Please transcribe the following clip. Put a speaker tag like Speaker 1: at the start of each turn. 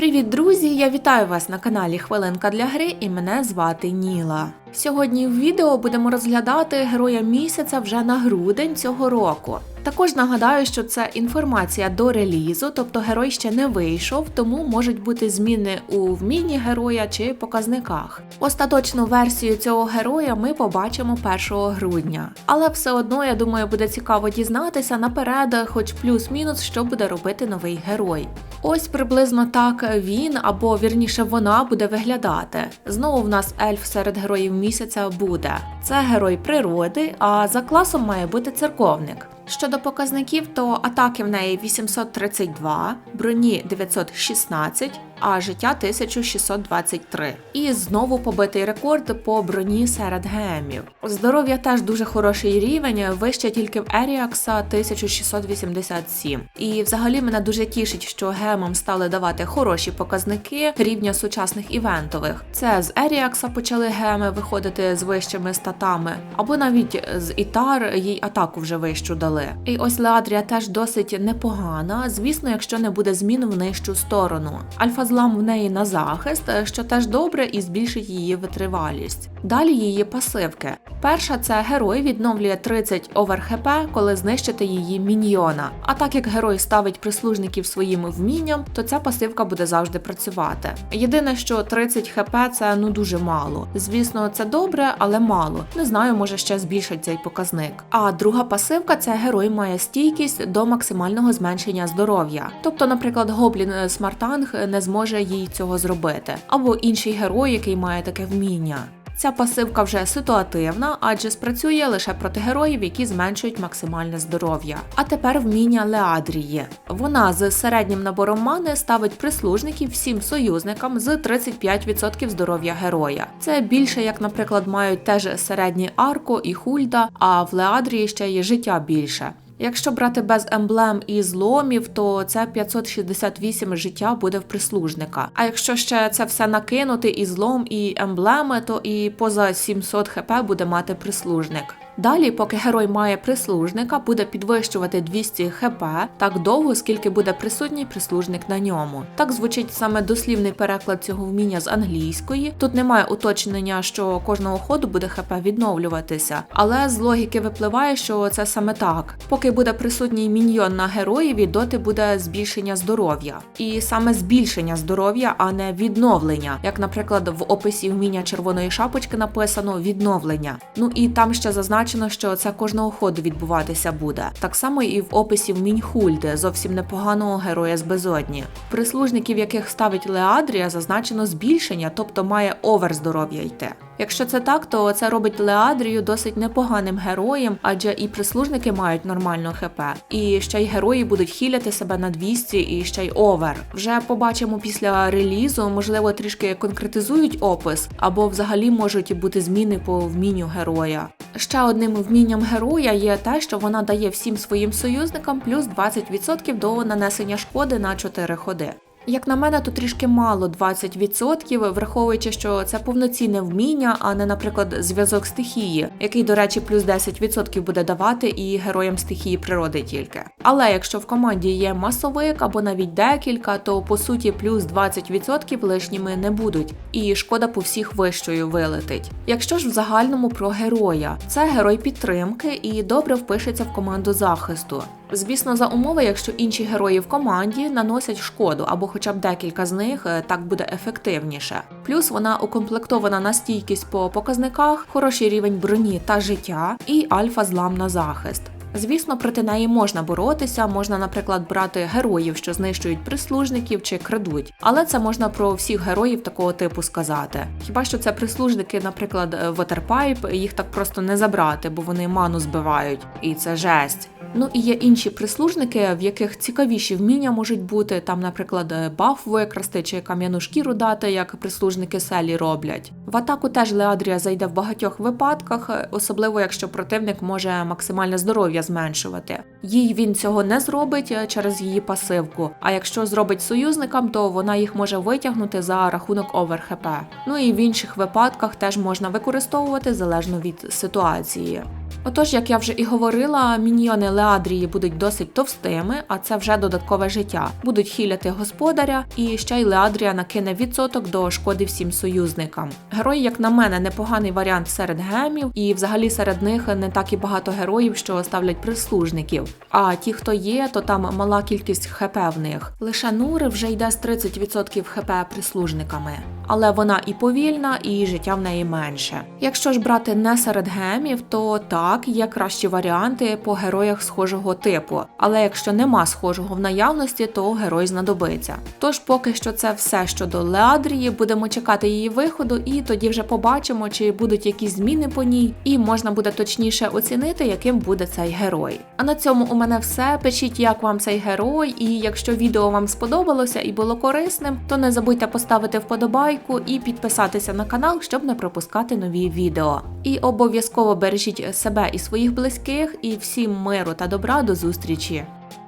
Speaker 1: Привіт, друзі! Я вітаю вас на каналі Хвилинка для гри і мене звати Ніла. Сьогодні в відео будемо розглядати героя місяця вже на грудень цього року. Також нагадаю, що це інформація до релізу, тобто герой ще не вийшов, тому можуть бути зміни у вмінні героя чи показниках. Остаточну версію цього героя ми побачимо 1 грудня. Але все одно, я думаю, буде цікаво дізнатися наперед, хоч плюс-мінус, що буде робити новий герой. Ось приблизно так він або вірніше вона буде виглядати. Знову в нас ельф серед героїв місяця буде. Це герой природи, а за класом має бути церковник. Щодо показників, то атаки в неї 832, броні 916, а життя 1623. І знову побитий рекорд по броні серед гемів. Здоров'я теж дуже хороший рівень, вище тільки в Еріакса 1687. І взагалі мене дуже тішить, що гемам стали давати хороші показники рівня сучасних івентових. Це з Еріакса почали геми виходити з вищими статами, або навіть з Ітар їй атаку вже вищу дали. І ось Леадрія теж досить непогана, звісно, якщо не буде змін в нижчу сторону. Альфа злам в неї на захист, що теж добре і збільшить її витривалість. Далі її пасивки. Перша це герой відновлює 30 овер хп, коли знищити її міньйона. А так як герой ставить прислужників своїм вмінням, то ця пасивка буде завжди працювати. Єдине, що 30 хп це ну дуже мало. Звісно, це добре, але мало. Не знаю, може ще збільшить цей показник. А друга пасивка це герой має стійкість до максимального зменшення здоров'я. Тобто, наприклад, гоблін Смартанг не зможе їй цього зробити, або інший герой, який має таке вміння. Ця пасивка вже ситуативна, адже спрацює лише проти героїв, які зменшують максимальне здоров'я. А тепер вміння Леадрії. Вона з середнім набором мани ставить прислужників всім союзникам з 35% здоров'я героя. Це більше, як, наприклад, мають теж середні Арко і Хульда, а в Леадрії ще є життя більше. Якщо брати без емблем і зломів, то це 568 життя буде в прислужника. А якщо ще це все накинути і злом, і емблеми, то і поза 700 хп буде мати прислужник. Далі, поки герой має прислужника, буде підвищувати 200 хп так довго, скільки буде присутній прислужник на ньому. Так звучить саме дослівний переклад цього вміння з англійської. Тут немає уточнення, що кожного ходу буде хп відновлюватися, але з логіки випливає, що це саме так. Поки буде присутній міньйон на героєві, доти буде збільшення здоров'я. І саме збільшення здоров'я, а не відновлення. Як, наприклад, в описі вміння червоної шапочки написано відновлення. Ну і там ще зазначено зазначено, що це кожного ходу відбуватися буде. Так само і в описі вмінь Хульди, зовсім непоганого героя з безодні. Прислужників, яких ставить Леадрія, зазначено збільшення, тобто має овер здоров'я йти. Якщо це так, то це робить Леадрію досить непоганим героєм, адже і прислужники мають нормально хп, і ще й герої будуть хіляти себе на 200 і ще й овер. Вже побачимо після релізу, можливо, трішки конкретизують опис, або взагалі можуть бути зміни по вмінню героя. Ще одним вмінням героя є те, що вона дає всім своїм союзникам плюс 20% до нанесення шкоди на 4 ходи. Як на мене, то трішки мало 20%, враховуючи, що це повноцінне вміння, а не, наприклад, зв'язок стихії, який, до речі, плюс 10% буде давати і героям стихії природи тільки. Але якщо в команді є масовик або навіть декілька, то по суті плюс 20% лишніми не будуть, і шкода по всіх вищою вилетить. Якщо ж в загальному про героя, це герой підтримки і добре впишеться в команду захисту. Звісно, за умови, якщо інші герої в команді наносять шкоду, або хоча б декілька з них е, так буде ефективніше. Плюс вона укомплектована на стійкість по показниках, хороший рівень броні та життя і альфа злам на захист. Звісно, проти неї можна боротися, можна, наприклад, брати героїв, що знищують прислужників чи крадуть. Але це можна про всіх героїв такого типу сказати. Хіба що це прислужники, наприклад, Waterpipe, їх так просто не забрати, бо вони ману збивають, і це жесть. Ну і є інші прислужники, в яких цікавіші вміння можуть бути там, наприклад, баф викрасти чи кам'яну шкіру дати, як прислужники селі роблять. В атаку теж Леадрія зайде в багатьох випадках, особливо якщо противник може максимальне здоров'я зменшувати. Їй він цього не зробить через її пасивку. А якщо зробить союзникам, то вона їх може витягнути за рахунок овер ХП. Ну і в інших випадках теж можна використовувати залежно від ситуації. Отож, як я вже і говорила, міньйони Леадрії будуть досить товстими, а це вже додаткове життя. Будуть хіляти господаря, і ще й Леадрія накине відсоток до шкоди всім союзникам. Герой, як на мене, непоганий варіант серед гемів, і взагалі серед них не так і багато героїв, що ставлять прислужників. А ті, хто є, то там мала кількість хп в них. Лише Нури вже йде з 30% хп прислужниками. Але вона і повільна, і життя в неї менше. Якщо ж брати не серед гемів, то так є кращі варіанти по героях схожого типу. Але якщо нема схожого в наявності, то герой знадобиться. Тож поки що це все щодо Леадрії, будемо чекати її виходу, і тоді вже побачимо, чи будуть якісь зміни по ній, і можна буде точніше оцінити, яким буде цей герой. А на цьому у мене все. Пишіть, як вам цей герой, і якщо відео вам сподобалося і було корисним, то не забудьте поставити вподобайку і підписатися на канал, щоб не пропускати нові відео. І обов'язково бережіть себе і своїх близьких, і всім миру та добра до зустрічі!